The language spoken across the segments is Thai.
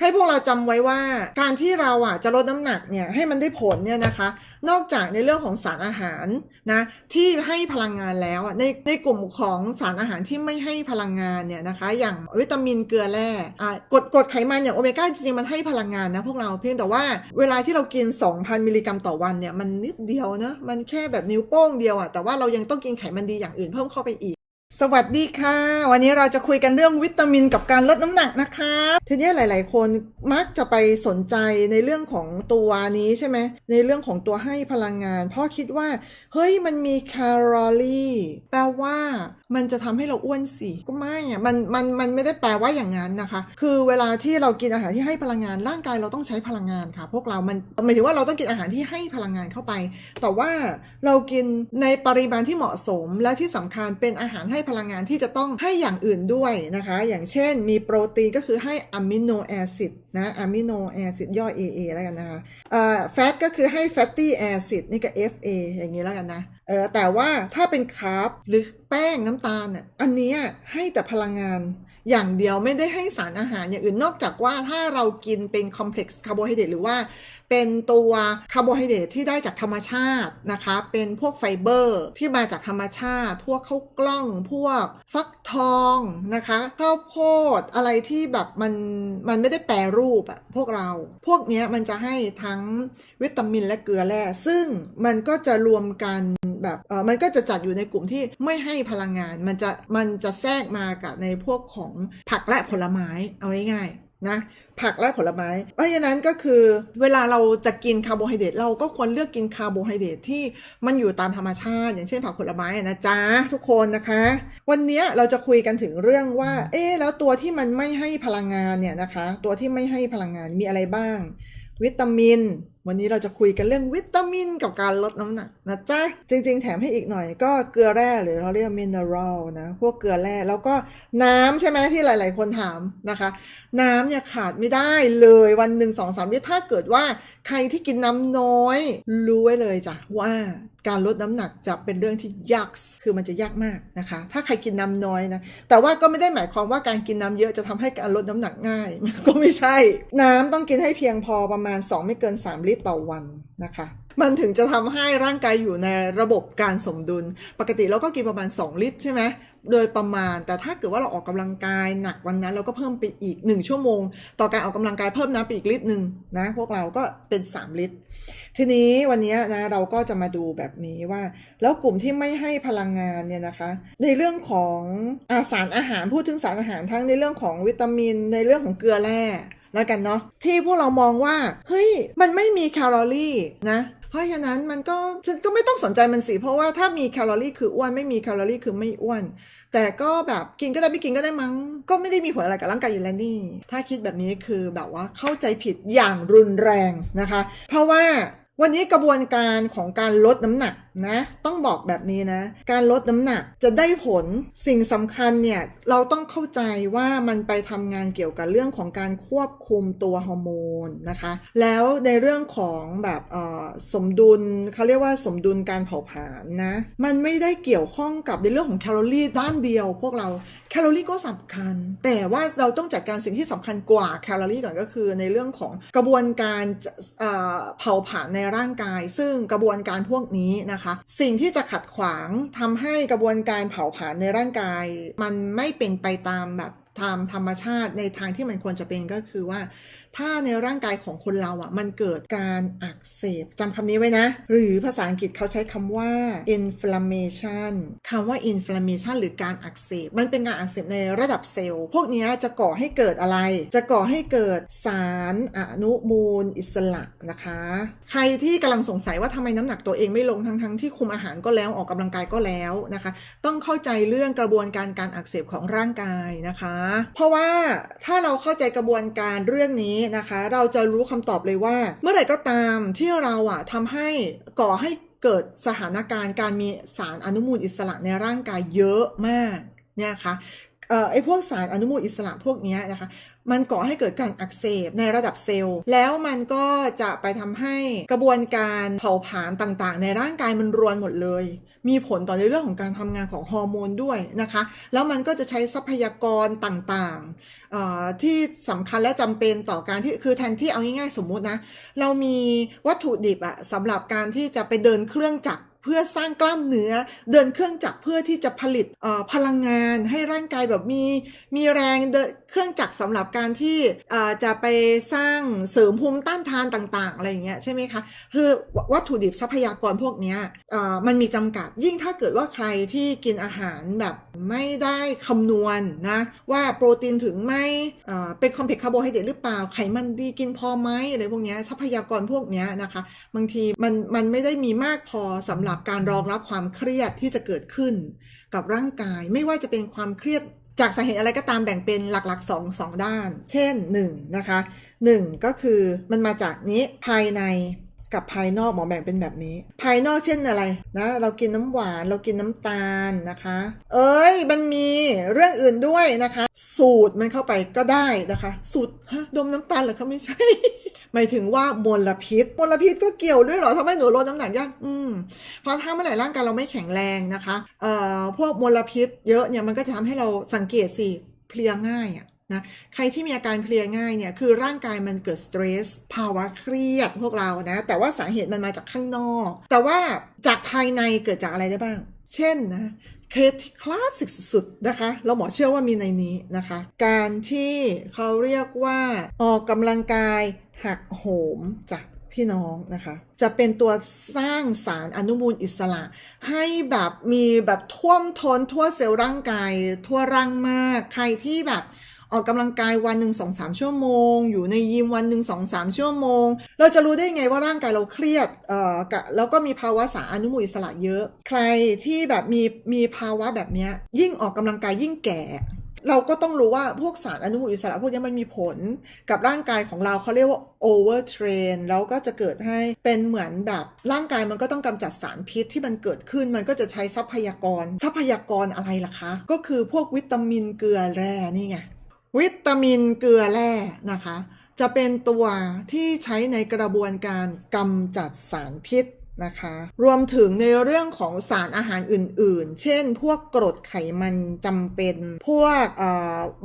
ให้พวกเราจำไว้ว่าการที่เราอะจะลดน้ำหนักเนี่ยให้มันได้ผลเนี่ยนะคะ นอกจากในเรื่องของสารอาหารนะที่ให้พลังงานแล้วอะในในกลุ่มของสารอาหารที่ไม่ให้พลังงานเนี่ยนะคะอย่างวิตามินเกลือแร่อะกรดกรดไขมันอย่างโอเมก้าจริงๆมันให้พลังงานนะพวกเราเพียงแต่ว่าเวลาที่เรากิน 2,000 มิลลิกรัมต่อวันเนี่ยมันนิดเดียวนะมันแค่แบบนิ้วโป้งเดียวอะแต่ว่าเรายังต้องกินไขมันดีอย่างอื่นเพิ่มเข้าไปอีก สวัสดีค่ะ วันนี้เราจะคุยกันเรื่องวิตามินกับการลดน้ำหนักนะคะ ทีนี้หลาย ๆ คนมักจะไปสนใจในเรื่องของตัวนี้ใช่ไหมในเรื่องของตัวให้พลังงาน เพราะคิดว่า เฮ้ยมันมีแคลอรี่แปลว่า มันจะทำให้เราอ้วนสิก็ไม่อะมันมันมันไม่ได้แปลว่าอย่างนั้นนะคะ คือเวลาที่เรากินอาหารที่ให้พลังงานร่างกายเราต้องใช้พลังงานค่ะ พวกเรา มันหมายถึงว่าเราต้องกินอาหารที่ให้พลังงานเข้าไป แต่ว่าเรากินในปริมาณที่เหมาะสม และที่สำคัญเป็นอาหารให้พลังงานที่จะต้องให้อย่างอื่นด้วยนะคะ อย่างเช่น มีโปรตีนก็คือให้อะมิโนแอซิดนะอะมิโนแอซิดย่อ AA แล้วกันนะคะเอ่อแฟตก็คือให้แฟตตี้แอซิดนี่ก็ FA อย่างนี้แล้วกันนะ เออแต่ว่าถ้าเป็นคาร์บหรือแป้งน้ำตาลอะอันนี้ให้แต่พลังงานอย่างเดียวไม่ได้ให้สารอาหารอย่างอื่นนอกจากว่าถ้าเรากินเป็นคอมเพล็กซ์คาร์โบไฮเดรตหรือว่าเป็นตัวคาร์โบไฮเดรตที่ได้จากธรรมชาตินะคะ เป็นพวกไฟเบอร์ที่มาจากธรรมชาติ พวกข้าวกล้อง พวกฟักทองนะคะข้าวโพดอะไรที่แบบมันมันไม่ได้แปรรูปอะพวกเรา พวกนี้มันจะให้ทั้งวิตามินและเกลือแร่ซึ่งมันก็จะรวมกัน แบบเออมันก็จะจัดอยู่ในกลุ่มที่ไม่ให้พลังงาน มันจะมันจะแทรกมากับในพวกของผักและผลไม้เอาง่ายๆนะผักและผลไม้ เพราะฉะนั้นก็คือเวลาเราจะกินคาร์โบไฮเดรตเราก็ควรเลือกกินคาร์โบไฮเดรตที่มันอยู่ตามธรรมชาติ อย่างเช่นผักผลไม้นะจ๊ะทุกคนนะคะ วันนี้เราจะคุยกันถึงเรื่องว่า เอ๊แล้วตัวที่มันไม่ให้พลังงานเนี่ยนะคะ ตัวที่ไม่ให้พลังงานมีอะไรบ้าง วิตามิน วันนี้เราจะคุยกันเรื่องวิตามินกับการลดน้ำหนักนะจ๊ะ จริง ๆ แถมให้อีกหน่อยก็เกลือแร่หรือเราเรียกมินเนอรัลนะ พวกเกลือแร่แล้วก็น้ำใช่ไหมที่หลาย ๆ คนถามนะคะ น้ำเนี่ยขาดไม่ได้เลยวันหนึ่งสองสามลิตรถ้าเกิดว่าใครที่กินน้ำน้อย รู้ไว้เลยจ้ะว่า การลดน้ำหนักจะเป็นเรื่องที่ยากคือมันจะยากมากนะคะ ถ้าใครกินน้ำน้อยนะแต่ว่าก็ไม่ได้หมายความว่าการกินน้ำเยอะจะทำให้การลดน้ำหนักง่าย ก็ไม่ใช่ น้ำต้องกินให้เพียงพอประมาณ 2 ไม่เกิน 3 ลิตรต่อวันนะคะ มันถึงจะทำให้ร่างกายอยู่ในระบบการสมดุล ปกติเราก็กินประมาณ 2 ลิตรใช่ไหมโดยประมาณ แต่ถ้าเกิดว่าเราออกกำลังกายหนักวันนั้น เราก็เพิ่มไปอีก 1 ชั่วโมง ต่อการออกกำลังกายเพิ่มน้ำไปอีกลิตรหนึ่งนะพวกเราก็เป็น 3 ลิตร ทีนี้วันนี้นะเราก็จะมาดูแบบนี้ว่า แล้วกลุ่มที่ไม่ให้พลังงานเนี่ยนะคะ ในเรื่องของอาสารอาหารพูดถึงสารอาหารทั้งในเรื่องของวิตามิน ในเรื่องของเกลือแร่แล้วกันเนาะที่พวกเรามองว่าเฮ้ยมันไม่มีแคลอรี่นะ เพราะฉะนั้นมันก็ฉันก็ไม่ต้องสนใจมันสิ เพราะว่าถ้ามีแคลอรี่คืออ้วนไม่มีแคลอรี่คือไม่อ้วน แต่ก็แบบกินก็ได้ไม่กินก็ได้มั้ง ก็ไม่ได้มีผลอะไรกับร่างกายอยู่แล้วนี่ ถ้าคิดแบบนี้คือแบบว่าเข้าใจผิดอย่างรุนแรงนะคะ เพราะว่าวันนี้กระบวนการของการลดน้ำหนัก นะ ต้องบอกแบบนี้นะ การลดน้ำหนักจะได้ผลสิ่งสำคัญเนี่ยเราต้องเข้าใจว่ามันไปทำงานเกี่ยวกับเรื่องของการควบคุมตัวฮอร์โมนนะคะ แล้วในเรื่องของแบบสมดุลเขาเรียกว่าสมดุลการเผาผลาญนะ มันไม่ได้เกี่ยวข้องกับในเรื่องของแคลอรี่ด้านเดียว พวกเราแคลอรี่ก็สำคัญ แต่ว่าเราต้องจัดการสิ่งที่สำคัญกว่าแคลอรี่ก่อนก็คือ ในเรื่องของกระบวนการเผาผลาญในร่างกาย ซึ่งกระบวนการพวกนี้นะคะสิ่งที่จะขัดขวางทำให้กระบวนการเผาผลาญในร่างกาย มันไม่เป็นไปตามแบบตามธรรมชาติในทางที่มันควรจะเป็นก็คือว่า ถ้าในร่างกายของคนเราอะมันเกิดการอักเสบจำคำนี้ไว้นะ หรือภาษาอังกฤษเขาใช้คำว่า inflammation คำว่า inflammation หรือการอักเสบ มันเป็นการอักเสบในระดับเซลล์ พวกนี้จะก่อให้เกิดอะไร จะก่อให้เกิดสารอนุมูลอิสระนะคะ ใครที่กำลังสงสัยว่าทำไมน้ำหนักตัวเองไม่ลงทั้งๆที่คุมอาหารก็แล้วออกกำลังกายก็แล้วนะคะ ต้องเข้าใจเรื่องกระบวนการการอักเสบของร่างกายนะคะ เพราะว่าถ้าเราเข้าใจกระบวนการเรื่องนี้นะคะ เราจะรู้คำตอบเลยว่า เมื่อไหร่ก็ตามที่เราอะทำให้ก่อให้เกิดสถานการณ์การมีสารอนุมูลอิสระในร่างกายเยอะมากเนี่ยค่ะ เอ่อไอ้พวกสารอนุมูลอิสระพวกนี้นะคะ มันก่อให้เกิดการอักเสบในระดับเซลล์ แล้วมันก็จะไปทำให้กระบวนการเผาผลาญต่างๆ ในร่างกายมันรวนหมดเลย มีผลต่อในเรื่องของการทำงานของฮอร์โมนด้วยนะคะ แล้วมันก็จะใช้ทรัพยากรต่างๆที่สำคัญและจำเป็นต่อการที่คือแทนที่เอาง่ายๆสมมุตินะ เรามีวัตถุดิบอะสำหรับการที่จะไปเดินเครื่องจักร พื่อสร้างกล้ามเนื้อ เดินเครื่องจักรเพื่อที่จะผลิตพลังงาน ให้ร่างกายแบบมีมีแรงเดินเครื่องจักรสำหรับการที่จะไปสร้างเสริมภูมิต้านทานต่าง ๆ อะไรอย่างเงี้ยใช่ไหมคะคือวัตถุดิบทรัพยากรพวกเนี้ยมันมีจำกัด ยิ่งถ้าเกิดว่าใครที่กินอาหารแบบไม่ได้คำนวณนะว่าโปรตีนถึงไหมเอ่เป็นคอมเพล็กซ์คาร์โบไฮเดรตหรือเปล่าไขมันดีกินพอไหมอะไรพวกเนี้ยทรัพยากรพวกเนี้ยนะคะ บางทีมันมันไม่ได้มีมากพอสำหรับการรองรับความเครียดที่จะเกิดขึ้น กับร่างกายไม่ว่าจะเป็นความเครียดจากสาเหตุอะไรก็ตามแบ่งเป็นหลักๆสองสองด้าน เช่น1นะคะ1ก็คือมันมาจากนี้ภายใน กับภายนอกหมอแบ่งเป็นแบบนี้ ภายนอกเช่นอะไรนะ เรากินน้ำหวานเรากินน้ำตาลนะคะ เอ้ยมันมีเรื่องอื่นด้วยนะคะ สูตรมันเข้าไปก็ได้นะคะ สูตรฮะดมน้ำตาลเหรอคะไม่ใช่ หมายถึงว่ามลพิษมลพิษก็เกี่ยวด้วยเหรอทำให้หนูลดน้ำหนักยากอืมเพราะถ้าเมื่อไหร่ร่างกายเราไม่แข็งแรงนะคะเอ่อพวกมลพิษเยอะเนี่ยมันก็จะทำให้เราสังเกตสิเพลียง่ายอะ นะใครที่มีอาการเพลียง่ายเนี่ยคือร่างกายมันเกิดสเตรสภาวะเครียดพวกเรานะ แต่ว่าสาเหตุมันมาจากข้างนอก แต่ว่าจากภายในเกิดจากอะไรได้บ้าง เช่นนะเคสที่คลาสสิกสุดๆนะคะ เราหมอเชื่อว่ามีในนี้นะคะ การที่เขาเรียกว่าออกกำลังกายหักโหมจากพี่น้องนะคะ จะเป็นตัวสร้างสารอนุมูลอิสระ ให้แบบมีแบบท่วมท้นทั่วเซลล์ร่างกาย ทั่วร่างมาก ใครที่แบบ ออกกำลังกายวันหนึ่งสองสามชั่วโมง อยู่ในยิมวันหนึ่งสองสามชั่วโมง เราจะรู้ได้ไงว่าร่างกายเราเครียดเอ่อแล้วก็มีภาวะสารอนุมูลอิสระเยอะ ใครที่แบบมีมีภาวะแบบนี้ยยิ่งออกกำลังกายยิ่งแก่เราก็ต้องรู้ว่าพวกสารอนุมูลอิสระพวกนี้มันมีผลกับร่างกายของเราเขาเรียกว่า over train แล้วก็จะเกิดให้เป็นเหมือนแบบ ร่างกายมันก็ต้องกำจัดสารพิษที่มันเกิดขึ้นมันก็จะใช้ทรัพยากร ทรัพยากรอะไรล่ะคะ ก็คือพวกวิตามินเกลือแร่นี่ไง วิตามินเกลือแร่นะคะ จะเป็นตัวที่ใช้ในกระบวนการกำจัดสารพิษนะคะ รวมถึงในเรื่องของสารอาหารอื่นๆ เช่น พวกกรดไขมันจำเป็น พวก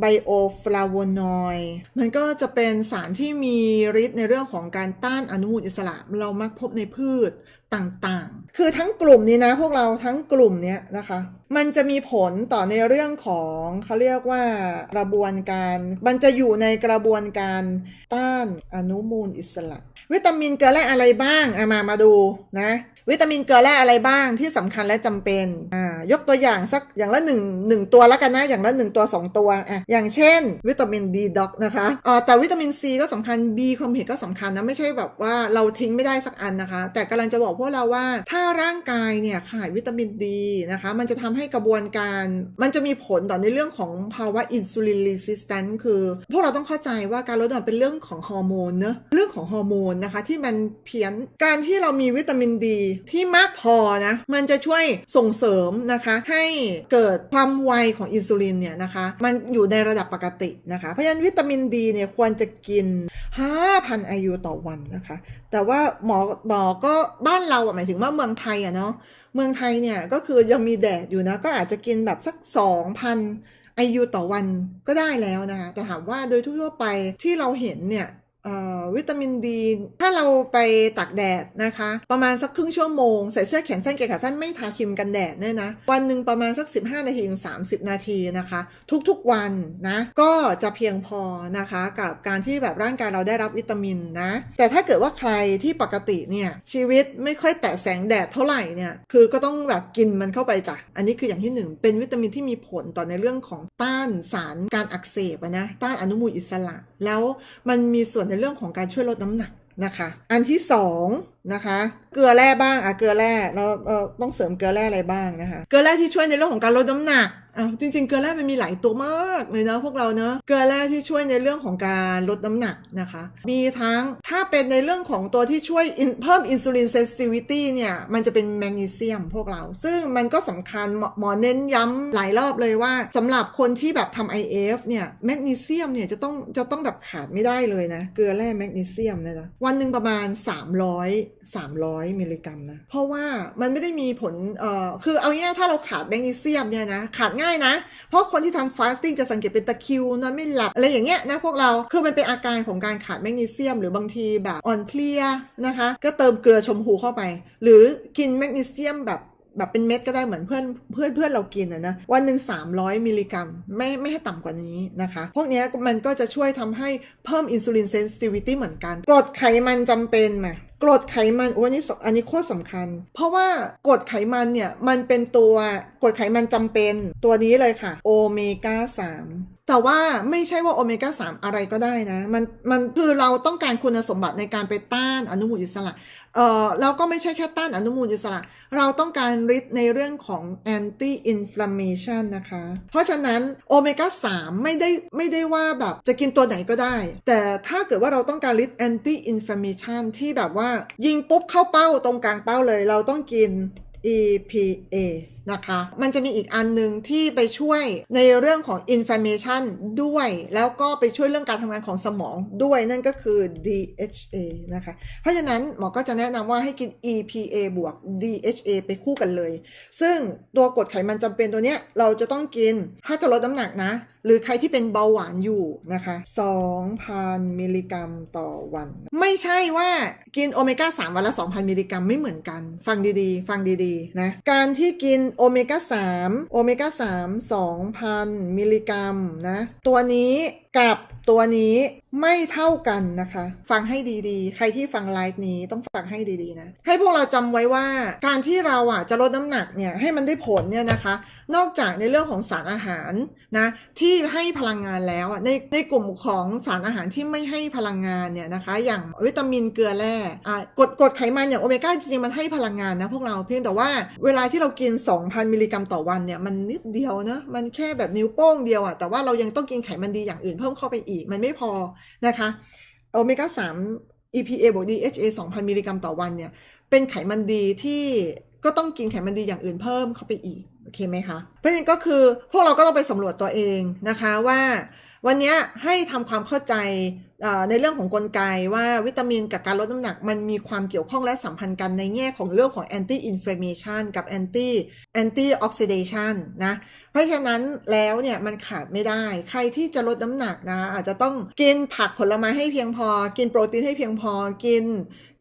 ไบโอฟลาโวนอยด์มันก็จะเป็นสารที่มีฤทธิ์ในเรื่องของการต้านอนุมูลอิสระ เรามักพบในพืช ต่างๆ คือทั้งกลุ่มนี้นะพวกเราทั้งกลุ่มเนี้ยนะคะ มันจะมีผลต่อในเรื่องของเขาเรียกว่ากระบวนการ มันจะอยู่ในกระบวนการต้านอนุมูลอิสระ วิตามินเกลือแร่อะไรบ้างเอามามาดูนะ วิตามินเกลือแร่อะไรบ้างที่สำคัญและจำเป็นอ่ายกตัวอย่างสักอย่างละหนึ่งหนึ่งตัวแล้วกันนะอย่างละหนึ่งตัวสองตัวอะอย่างเช่น วิตามินดีด็อกนะคะอ่าแต่วิตามินซีก็สำคัญ B คอมเพล็กซ์ก็สำคัญนะไม่ใช่แบบว่าเราทิ้งไม่ได้สักอันนะคะ แต่กำลังจะบอกพวกเราว่า ถ้าร่างกายเนี่ยขาดวิตามินดีนะคะ มันจะทำให้กระบวนการมันจะมีผลต่อในเรื่องของภาวะอินซูลินรีสิสแตนต์คือ พวกเราต้องเข้าใจว่าการลดน้ำหนักเป็นเรื่องของฮอร์โมนเนอะเรื่องของฮอร์โมนนะคะที่มันเพี้ยนการที่เรามีวิตามินดีที่มากพอนะ มันจะช่วยส่งเสริมนะคะ ให้เกิดความไวของอินซูลินเนี่ยนะคะ มันอยู่ในระดับปกตินะคะ เพราะฉะนั้นวิตามินดีเนี่ยควรจะกิน 5,000 IU ต่อวันนะคะ แต่ว่าหมอหมอก็บ้านเราอะหมายถึงว่าเมืองไทยอะเนาะ เมืองไทยเนี่ยก็คือยังมีแดดอยู่นะ ก็อาจจะกินแบบสัก 2,000 IU ต่อวันก็ได้แล้วนะคะแต่ถามว่าโดยทั่วไปที่เราเห็นเนี่ย วิตามินดี ถ้าเราไปตากแดดนะคะ ประมาณสักครึ่งชั่วโมง ใส่เสื้อแขนสั้นเกงขาสั้นไม่ทาครีมกันแดดเนี่ยนะ วันหนึ่งประมาณสัก 15 นาทีถึง 30 นาทีนะคะ ทุกๆวันนะ ก็จะเพียงพอนะคะ กับการที่แบบร่างกายเราได้รับวิตามินนะ แต่ถ้าเกิดว่าใครที่ปกติเนี่ย ชีวิตไม่ค่อยแตะแสงแดดเท่าไหร่เนี่ย คือก็ต้องแบบกินมันเข้าไปจ้ะ อันนี้คืออย่างที่หนึ่งเป็นวิตามินที่มีผลต่อในเรื่องของต้านสารการอักเสบนะ ต้านอนุมูลอิสระ แล้วมันมีส่วนในเรื่องของการช่วยลดน้ำหนักนะคะ อันที่สอง นะคะ เกลือแร่บ้างอะเกลือแร่เราเราต้องเสริมเกลือแร่อะไรบ้างนะคะ เกลือแร่ที่ช่วยในเรื่องของการลดน้ำหนักอะจริงๆเกลือแร่มันมีหลายตัวมากเลยนะพวกเราเนอะเกลือแร่ที่ช่วยในเรื่องของการลดน้ำหนักนะคะ มีทั้งถ้าเป็นในเรื่องของตัวที่ช่วยเพิ่มอินซูลินเซนซิทิวิตี้เนี่ยมันจะเป็นแมกนีเซียมพวกเรา ซึ่งมันก็สำคัญหมอเน้นย้ำหลายรอบเลยว่าสำหรับคนที่แบบทำ IF เนี่ยแมกนีเซียมเนี่ยจะต้องจะต้องแบบขาดไม่ได้เลยนะเกลือแร่แมกนีเซียมเนยนะวันหนึ่งประมาณ 300 300 มิลลิกรัมนะ เพราะว่ามันไม่ได้มีผล เอ่อ คือเอาง่ายถ้าเราขาดแมกนีเซียมเนี่ยนะ ขาดง่ายนะ เพราะคนที่ทำฟาสติ้งจะสังเกตเป็นตะคิวนอนไม่หลับ อะไรอย่างเงี้ยนะพวกเรา คือมันเป็นอาการของการขาดแมกนีเซียม หรือบางทีแบบอ่อนเพลียนะคะ ก็เติมเกลือชมพูเข้าไป หรือกินแมกนีเซียมแบบแบบเป็นเม็ดก็ได้เหมือนเพื่อนเพื่อนเพื่อนเรากินอะนะวันหนึ่ง300 มิลลิกรัม ไม่ไม่ให้ต่ำกว่านี้นะคะ พวกนี้มันก็จะช่วยทำให้เพิ่มอินซูลินเซนซิทิวิตี้เหมือนกันกรดไขมันจำเป็นมา กรดไขมันอันนี้อันนี้โคตรสำคัญ เพราะว่ากรดไขมันเนี่ยมันเป็นตัวกรดไขมันจำเป็นตัวนี้เลยค่ะโอเมก้า3แต่ว่าไม่ใช่ว่าโอเมก้า3อะไรก็ได้นะ มันมันคือเราต้องการคุณสมบัติในการไปต้านอนุมูลอิสระเอ่อแล้วก็ไม่ใช่แค่ต้านอนุมูลอิสระ เราต้องการฤทธิ์ในเรื่องของ anti inflammation นนะคะ เพราะฉะนั้นโอเมก้า3ไม่ได้ไม่ได้ว่าแบบจะกินตัวไหนก็ได้ แต่ถ้าเกิดว่าเราต้องการฤทธิ์ anti inflammation ที่แบบว่ายิงปุ๊บเข้าเป้าตรงกลางเป้าเลย เราต้องกิน EPA นะคะ มันจะมีอีกอันหนึ่งที่ไปช่วยในเรื่องของ inflammation ด้วย แล้วก็ไปช่วยเรื่องการทำงานของสมองด้วยนั่นก็คือ DHA นะคะ เพราะฉะนั้นหมอก็จะแนะนำว่าให้กิน EPA บวก DHA ไปคู่กันเลย ซึ่งตัวกรดไขมันจำเป็นตัวเนี้ยเราจะต้องกินถ้าจะลดน้ำหนักนะ หรือใครที่เป็นเบาหวานอยู่นะคะ 2,000 มิลลิกรัมต่อวัน ไม่ใช่ว่ากินโอเมก้า3 วันละ 2,000 มิลลิกรัมไม่เหมือนกัน ฟังดีๆ ฟังดีๆ นะ การที่กินโอเมก้า3โอเมก้า3 2,000 มิลลิกรัมนะ ตัวนี้กับตัวนี้ ไม่เท่ากันนะคะ ฟังให้ดีๆ ใครที่ฟังไลฟ์นี้ต้องฟังให้ดีๆนะ ให้พวกเราจำไว้ว่าการที่เราอะจะลดน้ำหนักเนี่ยให้มันได้ผลเนี่ยนะคะ นอกจากในเรื่องของสารอาหารนะที่ให้พลังงานแล้วอะในในกลุ่มของสารอาหารที่ไม่ให้พลังงานเนี่ยนะคะ อย่างวิตามินเกลือแร่อะกรดกรดไขมันอย่างโอเมก้าจริงๆมันให้พลังงานนะพวกเราเพียงแต่ว่าเวลาที่เรากิน 2,000 มิลลิกรัมต่อวันเนี่ยมันนิดเดียวนะมันแค่แบบนิ้วโป้งเดียวอะแต่ว่าเรายังต้องกินไขมันดีอย่างอื่นเพิ่มเข้าไปอีกมันไม่พอนะคะโอเมก้า3 EPA บวก DHA 2,000 มิลลิกรัมต่อวันเนี่ยเป็นไขมันดีที่ก็ต้องกินไขมันดีอย่างอื่นเพิ่มเข้าไปอีก โอเคไหมคะ เพราะฉะนั้นก็คือพวกเราก็ต้องไปสำรวจตัวเองนะคะว่า วันนี้ให้ทำความเข้าใจ ในเรื่องของกลไกว่าวิตามินกับการลดน้ำหนักมันมีความเกี่ยวข้องและสัมพันธ์กันในแง่ของเรื่องของ anti inflammation กับ anti anti oxidation นะเพราะฉะนั้นแล้วเนี่ยมันขาดไม่ได้ใครที่จะลดน้ำหนักนะอาจจะต้องกินผักผลไม้ให้เพียงพอ กินโปรตีนให้เพียงพอกิน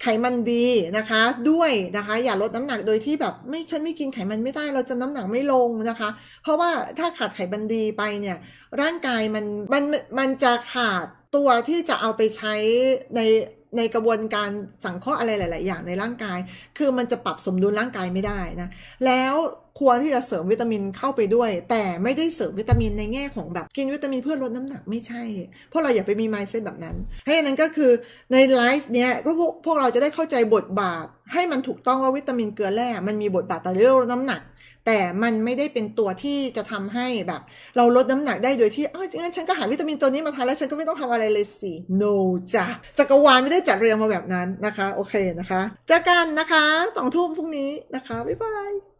ไขมันดีนะคะด้วยนะคะอย่าลดน้ำหนักโดยที่แบบไม่ฉันไม่กินไขมันไม่ได้เราจะน้ำหนักไม่ลงนะคะ เพราะว่าถ้าขาดไขมันดีไปเนี่ยร่างกายมันมันมันจะขาด ตัวที่จะเอาไปใช้ในในกระบวนการสังเคราะห์อะไรหลาย ๆ อย่างในร่างกาย คือมันจะปรับสมดุลร่างกายไม่ได้นะ แล้ว ควรที่จะเสริมวิตามินเข้าไปด้วย แต่ไม่ได้เสริมวิตามินในแง่ของแบบกินวิตามินเพื่อลดน้ำหนักไม่ใช่ เพราะเราอย่าไปมี mindset แบบนั้นให้นั้นก็คือในไลฟ์เนี้ยก็พวกพวกเราจะได้เข้าใจบทบาท ให้มันถูกต้องว่าวิตามินเกลือแร่มันมีบทบาทต่อเรื่องลดน้ำหนัก แต่มันไม่ได้เป็นตัวที่จะทำให้แบบ เราลดน้ำหนักได้โดยที่เอองั้นฉันก็หาวิตามินตัวนี้มาทานแล้วฉันก็ไม่ต้องทำอะไรเลยสิ no จ้ะจักรวาลไม่ได้จัดเรียงมาแบบนั้นนะคะโอเคนะคะเจอกันนะคะสองทุ่มพรุ่งนี้นะคะบ๊ายบาย